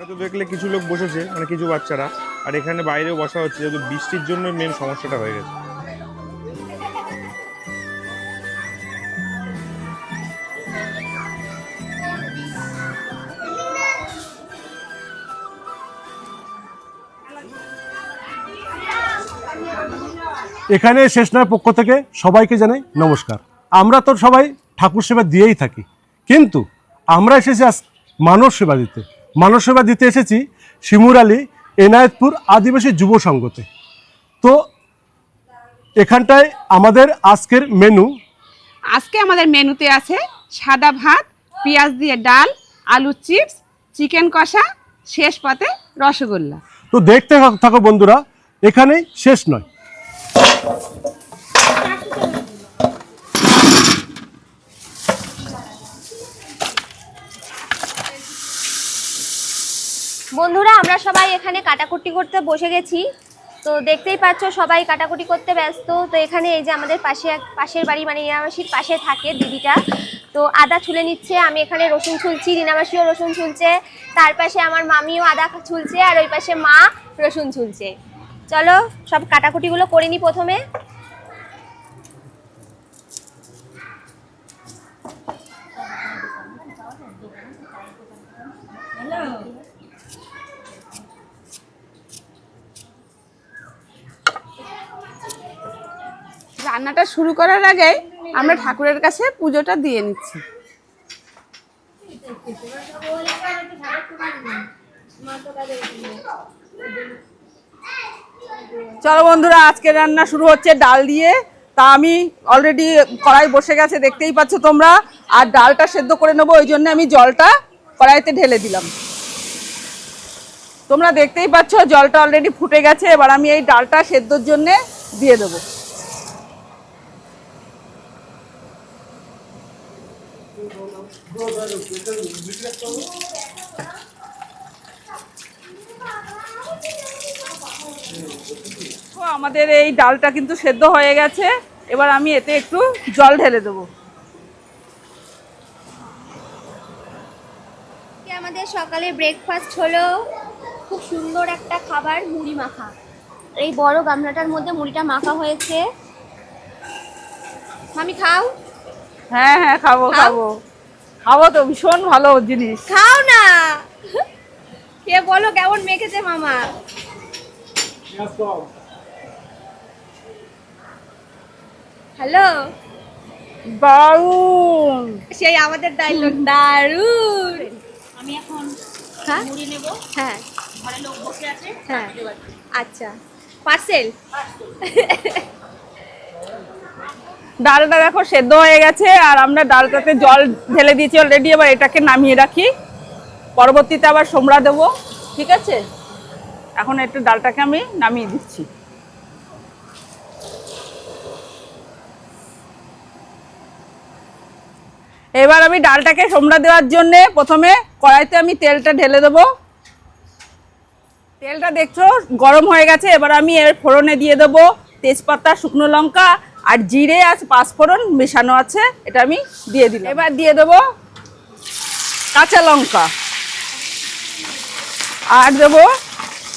ওটা তো দেখলে কিছু লোক বসেছে মানে কিছু বাচ্চারা। আর এখানে বাইরেও বসা হচ্ছে, যেহেতু বৃষ্টির জন্য মেন সমস্যাটা হয়ে গেছে। এখানে শেষনার পক্ষ থেকে সবাইকে জানাই নমস্কার। আমরা তো সবাই ঠাকুর সেবা দিয়েই থাকি। কিন্তু আমরা এসেছি আজ মানব সেবা দিতে। মানব সেবা দিতে এসেছি শিমুর আলী এনায়েতপুর আদিবাসী যুব সংঘতে তো এখানটায় আমাদের আজকের মেনু। আজকে আমাদের মেনুতে আছে সাদা ভাত পেঁয়াজ দিয়ে ডাল আলু চিপস চিকেন কষা শেষ পাতে রসগোল্লা। তো দেখতে থাকো বন্ধুরা এখানেই শেষ নয়। বন্ধুরা, আমরা সবাই এখানে কাটাকুটি করতে বসে গেছি। তো দেখতেই পাচ্ছ, সবাই কাটাকুটি করতে ব্যস্ত। তো এখানে এই যে আমাদের পাশে এক- পাশের বাড়ি মানে রিনামাসির পাশে থাকে দিদিটা। তো আদা ছুলে নিচ্ছে, আমি এখানে রসুন ছুলছি রিনামাসিও রসুন ছুলছে। তার পাশে আমার মামিও আদা ছুলছে, আর ওই পাশে মা রসুন ছুলছে। চলো, সব কাটাকুটিগুলো করে নিই প্রথমে। রান্নাটা শুরু করার আগে আমরা ঠাকুরের কাছে পুজোটা দিয়ে নিচ্ছি। চলো বন্ধুরা আজকে রান্না শুরু হচ্ছে ডাল দিয়ে। তা আমি অলরেডি কড়াই বসে গেছে, দেখতেই পাচ্ছ তোমরা। আর ডালটা সেদ্ধ করে নেব, ওই জন্য আমি জলটা কড়াইতে ঢেলে দিলাম। তোমরা দেখতেই পাচ্ছ, জলটা অলরেডি ফুটে গেছে। এবার আমি এই ডালটা সেদ্ধর জন্যে দিয়ে দেবো। আমাদের এই ডালটা কিন্তু সেদ্ধ হয়ে গেছে। এবার আমি এতে একটু জল ঢেলে দেবো। আমাদের সকালে ব্রেকফাস্ট হলো। খুব সুন্দর একটা খাবার মুড়ি মাখা। এই বড় গামলাটার মধ্যে মুড়িটা মাখা হয়েছে। আমি খাও? হ্যাঁ হ্যাঁ খাব খাব। খাব তো ভীষণ ভালো জিনিস। খাও না। কে বলো কেমন মেখেছে মামা? হ্যালো? দারুণ। সেই আমাদের ডায়লগ দারুণ আমি এখন মুড়ি নেব। হ্যাঁ। ঘরে লোক বসে আছে হ্যাঁ। আচ্ছা। পার্সেল। ডালটা দেখো সেদ্ধ হয়ে গেছে, আর আমরা ডালটাতে জল ঢেলে দিয়েছি অলরেডি এবার এটাকে নামিয়ে রাখি। পরবর্তীতে আবার সোমরা দেবো, ঠিক আছে? এখন একটু ডালটাকে আমি নামিয়ে দিচ্ছি। এবার আমি ডালটাকে সোমরা দেওয়ার জন্য প্রথমে কড়াইতে আমি তেলটা ঢেলে দেবো। তেলটা দেখছ গরম হয়ে গেছে, এবার আমি এর ফোড়নে দিয়ে দেবো তেজপাতা, শুকনো লঙ্কা আর জিরে আর পাঁচফোড়ন মেশানো আছে, এটা আমি দিয়ে দিলাম। এবার দিয়ে দেবো কাঁচা লঙ্কা। আর দেবো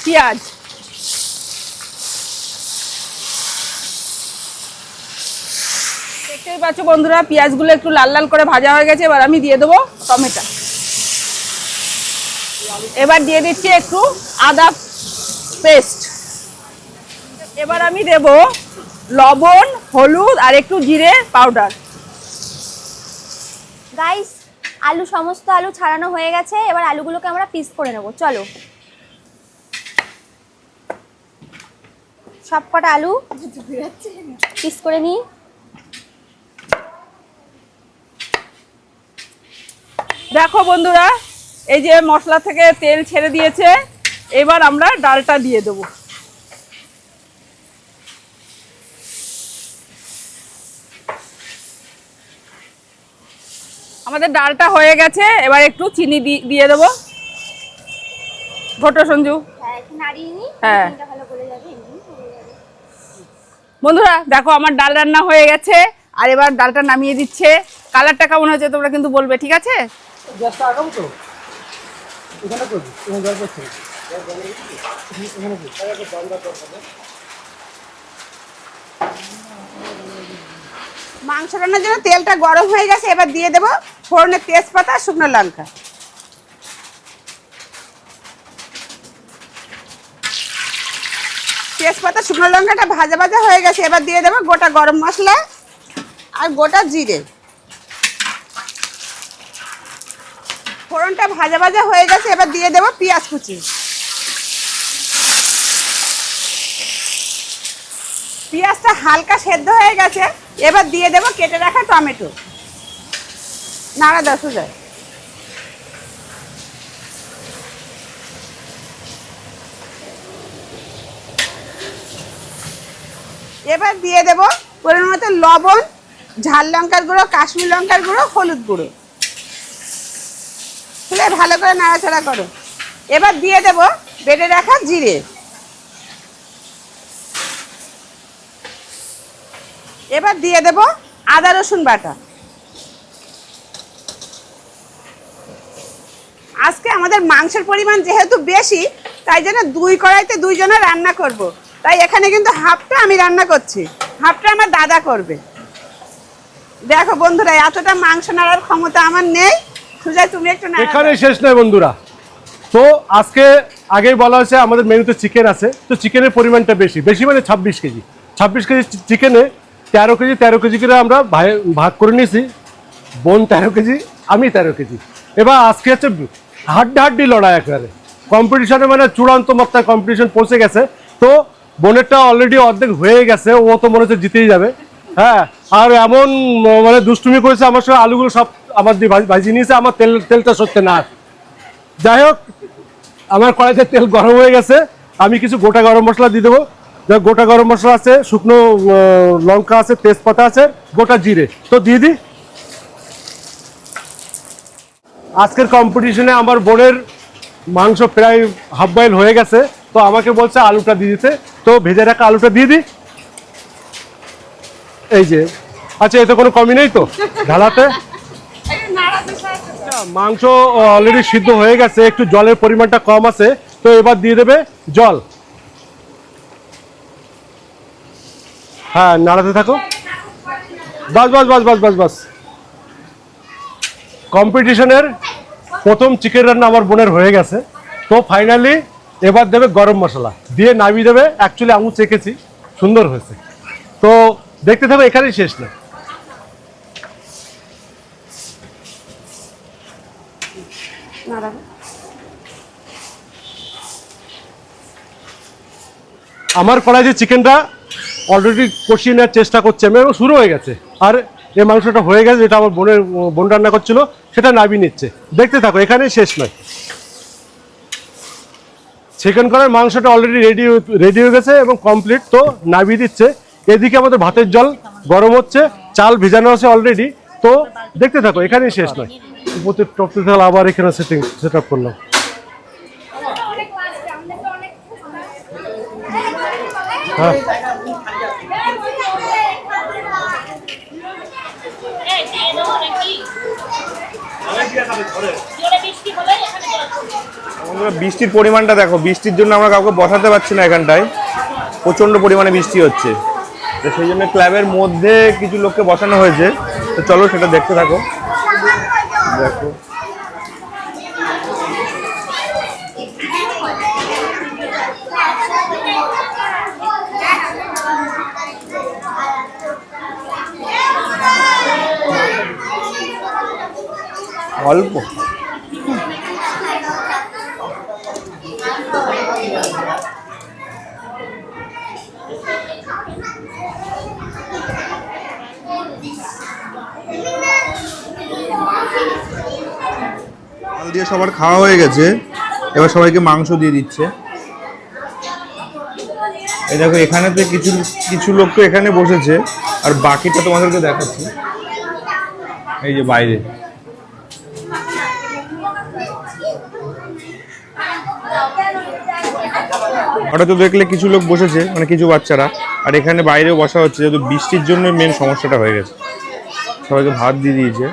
পেঁয়াজ। দেখতেই পাচ্ছ বন্ধুরা, পেঁয়াজগুলো একটু লাল লাল করে ভাজা হয়ে গেছে, এবার আমি দিয়ে দেবো টমেটো। এবার দিয়ে দিচ্ছি একটু আদা পেস্ট। এবার আমি দেব লবণ হলুদ আর একটু জিরে পাউডার। গাইস আলু সমস্ত আলু ছাড়ানো হয়ে গেছে। এবার আলুগুলোকে আমরা পিস করে নেব। চলো। সব কটা আলু পিস করে নিই। দেখো বন্ধুরা এই যে মশলা থেকে তেল ছেড়ে দিয়েছে এবার আমরা ডালটা দিয়ে দেবো। আমাদের ডালটা হয়ে গেছে এবার একটু চিনি দি- দিয়ে দেবো। ঘটো সঞ্জু। হ্যাঁ হ্যাঁ। বন্ধুরা দেখো আমার ডাল রান্না হয়ে গেছে আর এবার ডালটা নামিয়ে দিচ্ছে। কালারটা কেমন হয়েছে তোমরা কিন্তু বলবে ঠিক আছে? মাংস রান্নার জন্য তেলটা গরম হয়ে গেছে, এবার দিয়ে দেবো ফোড়নের তেজপাতা, শুকনো লঙ্কা। তেজপাতা, শুকনো লঙ্কাটা ভাজা ভাজা হয়ে গেছে, এবার দিয়ে দেবো গোটা গরম মশলা আর গোটা জিরে। ফোড়নটা ভাজা ভাজা হয়ে গেছে, এবার দিয়ে দেবো পেঁয়াজ কুচি। পেঁয়াজটা হালকা সেদ্ধ হয়ে গেছে এবার দিয়ে দেবো, কেটে রাখা টমেটো। নাড়া দশ সুজয় এবার দিয়ে দেব পরিমাণ মতো লবণ, ঝাল লঙ্কার গুঁড়ো, কাশ্মীর লঙ্কার গুঁড়ো, হলুদ গুঁড়ো। তুলে ভালো করে নাড়াচাড়া করো। এবার দিয়ে দেব বেটে রাখা জিরে। এবার দিয়ে দেব আদা রসুন বাটা। আজকে আমাদের মাংসের পরিমাণ যেহেতু বেশি তাই জন্য দুই কড়াইতে দুইজনে রান্না করব। তাই এখানে কিন্তু হাফটা আমি রান্না করছি। হাফটা আমার দাদা করবে। দেখো বন্ধুরা এতটা মাংস নাড়ার ক্ষমতা আমার নেই। সুজয় তুমি একটু এখানে শেষ নয় বন্ধুরা। তো আজকে আগেই বলা হয়েছে আমাদের মেনুতে চিকেন আছে। তো চিকেনের পরিমাণটা বেশি। বেশি মানে ছাব্বিশ কেজি। ছাব্বিশ কেজি চিকেনে তেরো কেজি তেরো কেজি করে আমরা ভাগ করে নিয়েছি। বোন তেরো কেজি, আমি তেরো কেজি। এবার আজকে হচ্ছে হাড্ডি হাড্ডি লড়াই একেবারে। কম্পিটিশনে মানে চূড়ান্ত মাত্রায় কম্পিটিশন পৌঁছে গেছে। তো বোনেরটা অলরেডি অর্ধেক হয়ে গেছে, ও তো মনে হচ্ছে জিতেই যাবে। হ্যাঁ আর এমন মানে দুষ্টুমি করেছে আমার সঙ্গে, আলুগুলো সব আমার দিয়ে ভাজি- নিয়েছে, আমার তেল, তেলটা সত্যি না। যাই হোক, আমার কড়াইতে তেল গরম হয়ে গেছে, আমি কিছু গোটা গরম মশলা দিয়ে দেবো। গোটা গরম মশলা আছে, শুকনো লঙ্কা আছে, তেজপাতা আছে, গোটা জিরে। তো দিয়ে দিই আজকের কম্পিটিশনে আমার বোনের মাংস প্রায় হাফ বয়েল হয়ে গেছে, তো আমাকে বলছে আলুটা দিয়ে দিতে। তো ভেজে রাখা আলুটা দিয়ে দিই এই যে আচ্ছা এতে কোনো কমি নেই তো? ঢালাতে? মাংস অলরেডি সিদ্ধ হয়ে গেছে, একটু জলের পরিমাণটা কম আছে, তো এবার দিয়ে দেবে জল। হ্যাঁ নাড়াতে থাকো। বাস বাস বাস বাস বাস বাস। কম্পিটিশনের প্রথম চিকেন রান্না আমার বোনের হয়ে গেছে। তো ফাইনালি এবার দেবে গরম মশলা। দিয়ে নামিয়ে দেবে। অ্যাকচুয়ালি আমি চেখেছি সুন্দর হয়েছে। তো দেখতে থাকো এখানেই শেষ না। আমার কড়াই যে চিকেনটা অলরেডি কষিয়ে নেওয়ার চেষ্টা করছে আমি এবং শুরু হয়ে গেছে। আর এই মাংসটা হয়ে গেছে যেটা আমার বোনের বোন রান্না করছিল সেটা নামিয়ে নিচ্ছে। দেখতে থাকো এখানেই শেষ নয়। চিকেন করার মাংসটা অলরেডি রেডি রেডি হয়ে গেছে এবং কমপ্লিট তো নামিয়ে দিচ্ছে। এদিকে আমাদের ভাতের জল গরম হচ্ছে চাল ভিজানো আছে অলরেডি তো দেখতে থাকো এখানেই শেষ নয়। উপরে টপতে থাকলে আবার এখানে সেটিং সেট আপ করলাম হ্যাঁ। বৃষ্টির পরিমাণটা দেখো। বৃষ্টির জন্য আমরা কাউকে বসাতে পারছি না এখানটায়। প্রচণ্ড পরিমাণে বৃষ্টি হচ্ছে। তো সেই জন্য ক্লাবের মধ্যে কিছু লোককে বসানো হয়েছে। তো চলো সেটা দেখতে থাকো। দেখো। অল্প। দিয়ে সবার খাওয়া হয়ে গেছে। এবার সবাইকে মাংস দিয়ে দিচ্ছে। এই দেখো এখানে তো কিছু কিছু লোক তো এখানে বসেছে। আর বাকিটা তোমাদেরকে দেখাচ্ছি। এই যে বাইরে। ওটা তো দেখলে কিছু লোক বসেছে মানে কিছু বাচ্চারা, আর এখানে বাইরেও বসা হচ্ছে, যেহেতু বৃষ্টির জন্য মেন সমস্যাটা হয়ে গেছে। সবাইকে ভাত দিয়ে দিয়েছে।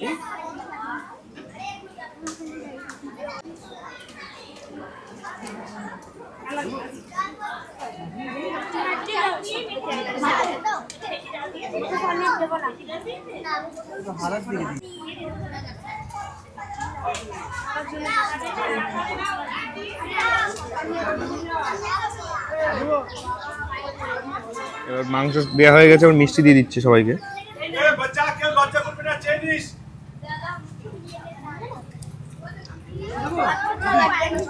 Oh. এবার মাংস দেওয়া হয়ে গেছে এবার মিষ্টি দিয়ে দিচ্ছে সবাইকে।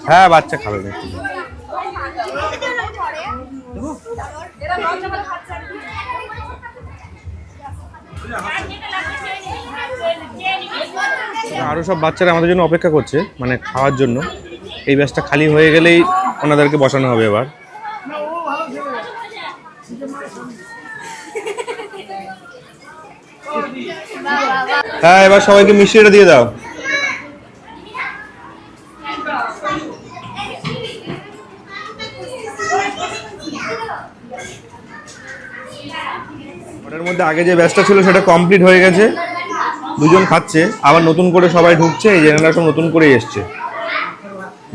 হ্যাঁ বাচ্চা খাবে আরও সব বাচ্চারা আমাদের জন্য অপেক্ষা করছে মানে খাওয়ার জন্য। এই ব্যাচটা খালি হয়ে গেলেই ওনাদেরকে বসানো হবে এবার। হ্যাঁ এবার সবাইকে মিষ্টিটা দিয়ে দাও। ওটার মধ্যে আগে যে ব্যাচটা ছিল সেটা কমপ্লিট হয়ে গেছে। দুজন খাচ্ছে, আবার নতুন করে সবাই ঢুকছে, এই জেনারা সব নতুন করে এসছে।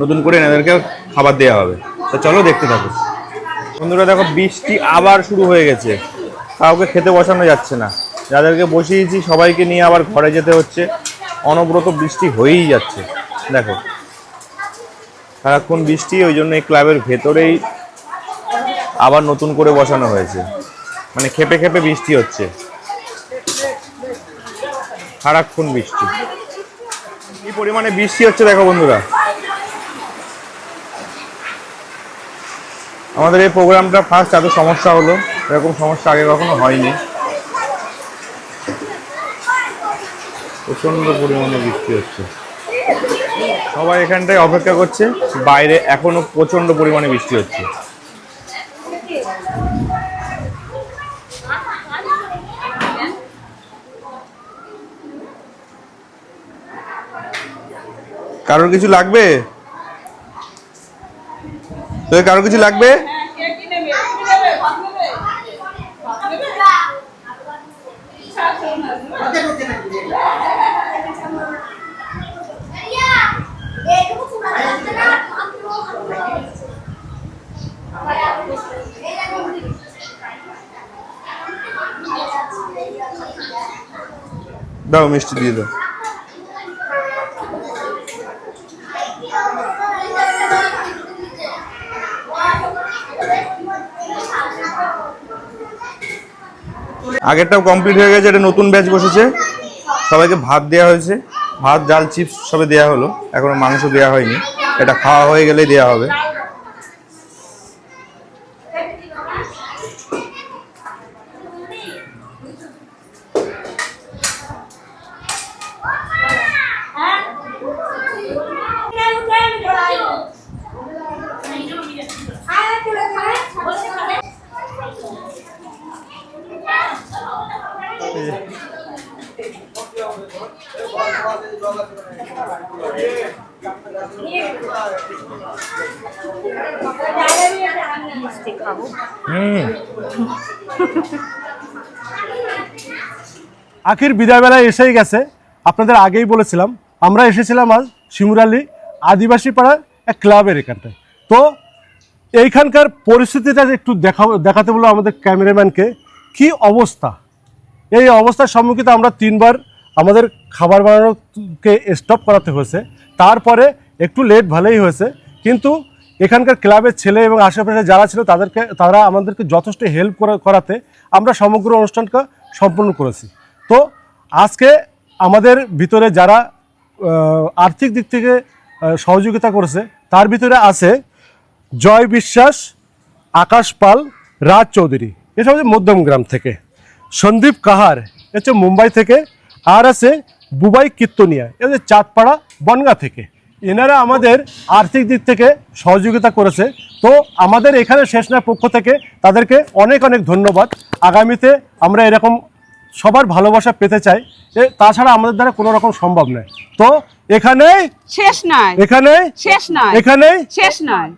নতুন করে এনাদেরকে খাবার দেওয়া হবে। তো চলো দেখতে থাকো। বন্ধুরা, দেখো, বৃষ্টি আবার শুরু হয়ে গেছে। কাউকে খেতে বসানো যাচ্ছে না। যাদেরকে বসিয়েছি, সবাইকে নিয়ে আবার ঘরে যেতে হচ্ছে। অনবরত বৃষ্টি হয়েই যাচ্ছে। দেখো, সারাক্ষণ বৃষ্টি, ওই জন্য এই ক্লাবের ভেতরেই আবার নতুন করে বসানো হয়েছে। মানে খেপে খেপে বৃষ্টি হচ্ছে। সারাক্ষণ বৃষ্টি। কি পরিমাণে বৃষ্টি হচ্ছে দেখো বন্ধুরা। আমাদের এই প্রোগ্রামটা ফার্স্ট এত সমস্যা হলো, এরকম সমস্যা আগে কখনো হয়নি। প্রচণ্ড পরিমাণে বৃষ্টি হচ্ছে। সবাই এখানটায় অপেক্ষা করছে, বাইরে এখনও প্রচণ্ড পরিমাণে বৃষ্টি হচ্ছে। কারোর কিছু লাগবে? তো কারোর কিছু লাগবে? দাও মিষ্টি দিয়ে দাও। আগেরটাও কমপ্লিট হয়ে গেছে, এটা নতুন ব্যাচ বসেছে। সবাইকে ভাত দেওয়া হয়েছে। ভাত, ডাল চিপস সবে দেওয়া হলো। এখনও মাংস দেওয়া হয়নি। এটা খাওয়া হয়ে গেলেই দেওয়া হবে। হুম। আখির বিদায়বেলায় এসেই গেছে। আপনাদের আগেই বলেছিলাম, আমরা এসেছিলাম আজ শিমুরালি আদিবাসী পাড়ার এক ক্লাবের এখানটায়। তো এইখানকার পরিস্থিতিটা একটু দেখা দেখাতে বলল আমাদের ক্যামেরাম্যানকে। কি অবস্থা? এই অবস্থার সম্মুখীন আমরা তিনবার আমাদের খাবার বানানোকে স্টপ করাতে হয়েছে। তারপরে একটু লেট ভালোই হয়েছে। কিন্তু এখানকার ক্লাবের ছেলে এবং আশেপাশে যারা ছিল তাদেরকে, তারা আমাদেরকে যথেষ্ট হেল্প করাতে আমরা সমগ্র অনুষ্ঠানটা সম্পূর্ণ করেছি। তো আজকে আমাদের ভিতরে যারা আর্থিক দিক থেকে সহযোগিতা করেছে, তার ভিতরে আছে জয় বিশ্বাস, আকাশ পাল, রাজ চৌধুরী। এসব হচ্ছে মধ্যমগ্রাম থেকে। সন্দীপ কাহার হচ্ছে মুম্বাই থেকে আর আছে বুবাই কীর্তনিয়া এ হচ্ছে চাঁদপাড়া বনগা থেকে। এনারা আমাদের আর্থিক দিক থেকে সহযোগিতা করেছে। তো আমাদের এখানে শেষনার পক্ষ থেকে তাদেরকে অনেক অনেক ধন্যবাদ। আগামীতে আমরা এরকম সবার ভালোবাসা পেতে চাই। এ তাছাড়া আমাদের দ্বারা কোনো রকম সম্ভব নয়। তো এখানেই শেষ নয়। এখানেই শেষ নয়। এখানেই শেষ নয়।